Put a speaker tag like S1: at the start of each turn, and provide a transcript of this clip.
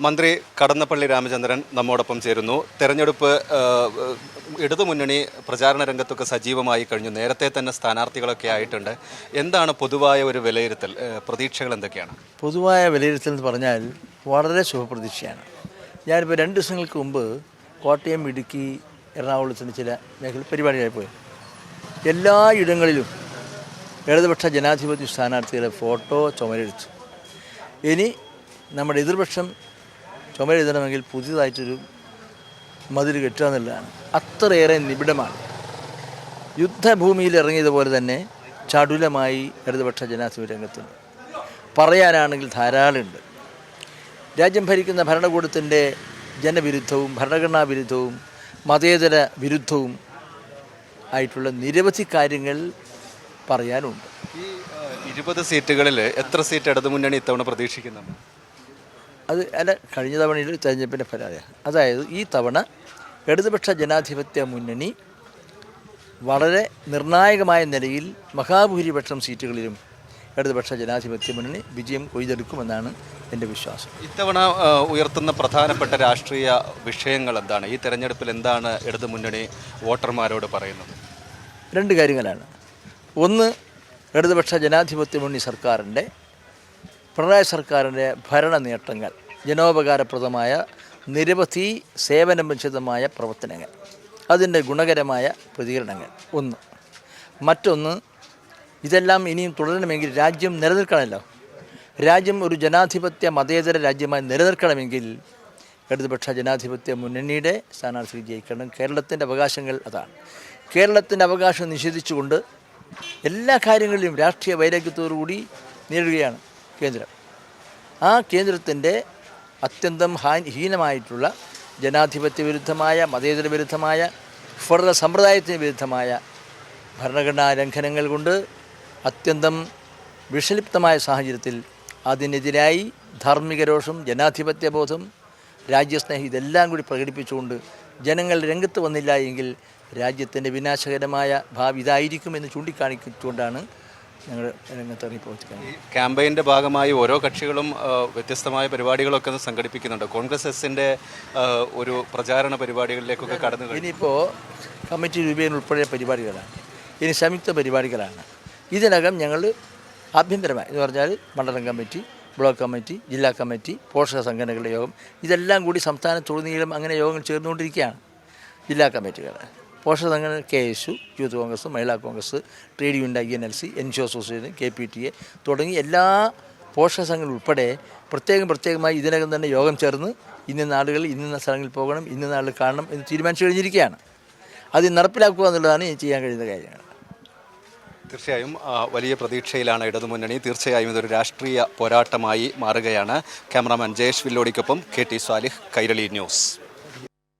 S1: മന്ത്രി കടന്നപ്പള്ളി രാമചന്ദ്രൻ നമ്മോടൊപ്പം ചേരുന്നു. തെരഞ്ഞെടുപ്പ് ഇടതുമുന്നണി പ്രചാരണ രംഗത്തൊക്കെ സജീവമായി കഴിഞ്ഞു. നേരത്തെ തന്നെ സ്ഥാനാർത്ഥികളൊക്കെ ആയിട്ടുണ്ട്. എന്താണ് പൊതുവായ ഒരു വിലയിരുത്തൽ? പ്രതീക്ഷകൾ എന്തൊക്കെയാണ്?
S2: പൊതുവായ വിലയിരുത്തൽ എന്ന് പറഞ്ഞാൽ വളരെ ശുഭപ്രതീക്ഷയാണ്. ഞാനിപ്പോൾ രണ്ട് ദിവസങ്ങൾക്ക് മുമ്പ് കോട്ടയം ഇടുക്കി എറണാകുളത്തിന് ചില മേഖല പരിപാടിയായി പോയി. എല്ലാ ഇടങ്ങളിലും ഇടതുപക്ഷ ജനാധിപത്യ സ്ഥാനാർത്ഥികളെ ഫോട്ടോ ചുമരെടുത്തു. ഇനി നമ്മുടെ എതിർപക്ഷം ചുമരെഴുതണമെങ്കിൽ പുതിയതായിട്ടൊരു മതിൽ കെട്ടുക എന്നുള്ളതാണ്. അത്രയേറെ നിബിഡമാണ്. യുദ്ധഭൂമിയിൽ ഇറങ്ങിയതുപോലെ തന്നെ ചടുലമായി ഇടതുപക്ഷ ജനാധിപത്യ രംഗത്തുണ്ട്. പറയാനാണെങ്കിൽ ധാരാളമുണ്ട്. രാജ്യം ഭരിക്കുന്ന ഭരണകൂടത്തിന്റെ ജനവിരുദ്ധവും ഭരണഘടനാ വിരുദ്ധവും മതേതര വിരുദ്ധവും ആയിട്ടുള്ള നിരവധി കാര്യങ്ങൾ പറയാനുണ്ട്.
S1: ഈ ഇരുപത് സീറ്റുകളിൽ എത്ര സീറ്റ് ഇടതുമുന്നണി ഇത്തവണ പ്രതീക്ഷിക്കുന്നുണ്ട്?
S2: അത് അല്ല കഴിഞ്ഞ തവണയിൽ തെരഞ്ഞെടുപ്പിന്റെ ഫലമാണ് അതായത് ഈ തവണ ഇടതുപക്ഷ ജനാധിപത്യ മുന്നണി വളരെ നിർണായകമായ നിലയിൽ മഹാഭൂരിപക്ഷം സീറ്റുകളിലും ഇടതുപക്ഷ ജനാധിപത്യ മുന്നണി വിജയം കൊയ്തെടുക്കുമെന്നാണ് എന്റെ വിശ്വാസം.
S1: ഇത്തവണ ഉയർത്തുന്ന പ്രധാനപ്പെട്ട രാഷ്ട്രീയ വിഷയങ്ങൾ എന്താണ്? ഈ തെരഞ്ഞെടുപ്പിൽ എന്താണ് ഇടതു മുന്നണി വോട്ടർമാരോട് പറയുന്നത്?
S2: രണ്ട് കാര്യങ്ങളാണ്. ഒന്ന് ഇടതുപക്ഷ ജനാധിപത്യ മുന്നണി സർക്കാരിന്റെ പിണറായി സർക്കാരിന്റെ ഭരണ നേട്ടങ്ങൾ. ജനോപകാരപ്രദമായ നിരവധി സേവനബന്ധിതമായ പ്രവർത്തനങ്ങൾ. അതിന്റെ ഗുണകരമായ പ്രതികരണങ്ങൾ. ഒന്ന് മറ്റൊന്ന് ഇതെല്ലാം ഇനിയും തുടരണമെങ്കിൽ രാജ്യം നിലനിൽക്കണമല്ലോ. രാജ്യം ഒരു ജനാധിപത്യ മതേതര രാജ്യമായി നിലനിൽക്കണമെങ്കിൽ ഇടതുപക്ഷ ജനാധിപത്യ മുന്നണിയുടെ സ്ഥാനാർത്ഥി വിജയിക്കണം. കേരളത്തിന്റെ അവകാശങ്ങൾ അതാണ്. കേരളത്തിന്റെ അവകാശം നിഷേധിച്ചുകൊണ്ട് എല്ലാ കാര്യങ്ങളിലും രാഷ്ട്രീയ വൈരാഗ്യത്തോടുകൂടി നേരിടുകയാണ് കേന്ദ്രം. ആ കേന്ദ്രത്തിന്റെ അത്യന്തം ഹീനമായിട്ടുള്ള ജനാധിപത്യ വിരുദ്ധമായ മതേതര വിരുദ്ധമായ ഫെഡറൽ സമ്പ്രദായത്തിന് വിരുദ്ധമായ ഭരണഘടനാ ലംഘനങ്ങൾ കൊണ്ട് അത്യന്തം വിഷലിപ്തമായ സാഹചര്യത്തിൽ അതിനെതിരായി ധാർമ്മിക രോഷം ജനാധിപത്യ ബോധം രാജ്യസ്നേഹം ഇതെല്ലാം കൂടി പ്രകടിപ്പിച്ചുകൊണ്ട് ജനങ്ങൾ രംഗത്ത് വന്നില്ല എങ്കിൽ രാജ്യത്തിന്റെ വിനാശകരമായ ഭാവി ഇതായിരിക്കുമെന്ന് ചൂണ്ടിക്കാണിച്ചുകൊണ്ടാണ് ഞങ്ങൾ രംഗത്തിറങ്ങി പ്രവർത്തിക്കുന്നത്
S1: ഈ ക്യാമ്പയിന്റെ ഭാഗമായി ഓരോ കക്ഷികളും ആ, വ്യത്യസ്തമായ പരിപാടികളൊക്കെ സംഘടിപ്പിക്കുന്നുണ്ട്. കോൺഗ്രസ് എസിന്റെ ഒരു പ്രചാരണ പരിപാടികളിലേക്കൊക്കെ കടന്നു കഴിഞ്ഞു.
S2: ഇനിയിപ്പോൾ കമ്മിറ്റി രൂപീകരണം ഉൾപ്പെടെ പരിപാടികളാണ്. ഇനി സംയുക്ത പരിപാടികളാണ്. ഇതിനകം ഞങ്ങൾ ആഭ്യന്തരമായി എന്ന് പറഞ്ഞാൽ മണ്ഡലം കമ്മിറ്റി ബ്ലോക്ക് കമ്മിറ്റി ജില്ലാ കമ്മിറ്റി പോഷക സംഘടനകളുടെ യോഗം ഇതെല്ലാം കൂടി സംസ്ഥാനത്തുടനീളം അങ്ങനെ യോഗങ്ങൾ ചേർന്നുകൊണ്ടിരിക്കുകയാണ് ജില്ലാ കമ്മിറ്റികൾ. പോഷക സംഘടന K S U youth Congress Mahila Congress trade union I N L C N G O association K P T A തുടങ്ങി എല്ലാ പോഷക സംഘങ്ങൾ ഉൾപ്പെടെ പ്രത്യേകം പ്രത്യേകമായി ഇതിനകം തന്നെ യോഗം ചേർന്ന് ഇന്ന നാടുകളിൽ ഇന്ന സ്ഥലങ്ങളിൽ പോകണം ഇന്ന നാളിൽ കാണണം എന്ന് തീരുമാനിച്ചു കഴിഞ്ഞിരിക്കുകയാണ്. അത് നടപ്പിലാക്കുക എന്നുള്ളതാണ് ചെയ്യാൻ കഴിയുന്ന കാര്യങ്ങൾ.
S1: തീർച്ചയായും വലിയ പ്രതീക്ഷയിലാണ് ഇടതുമുന്നണി. തീർച്ചയായും ഇതൊരു രാഷ്ട്രീയ പോരാട്ടമായി മാറുകയാണ്. Cameraman Jayesh വില്ലോടിക്കൊപ്പം K T Salih Kairali news.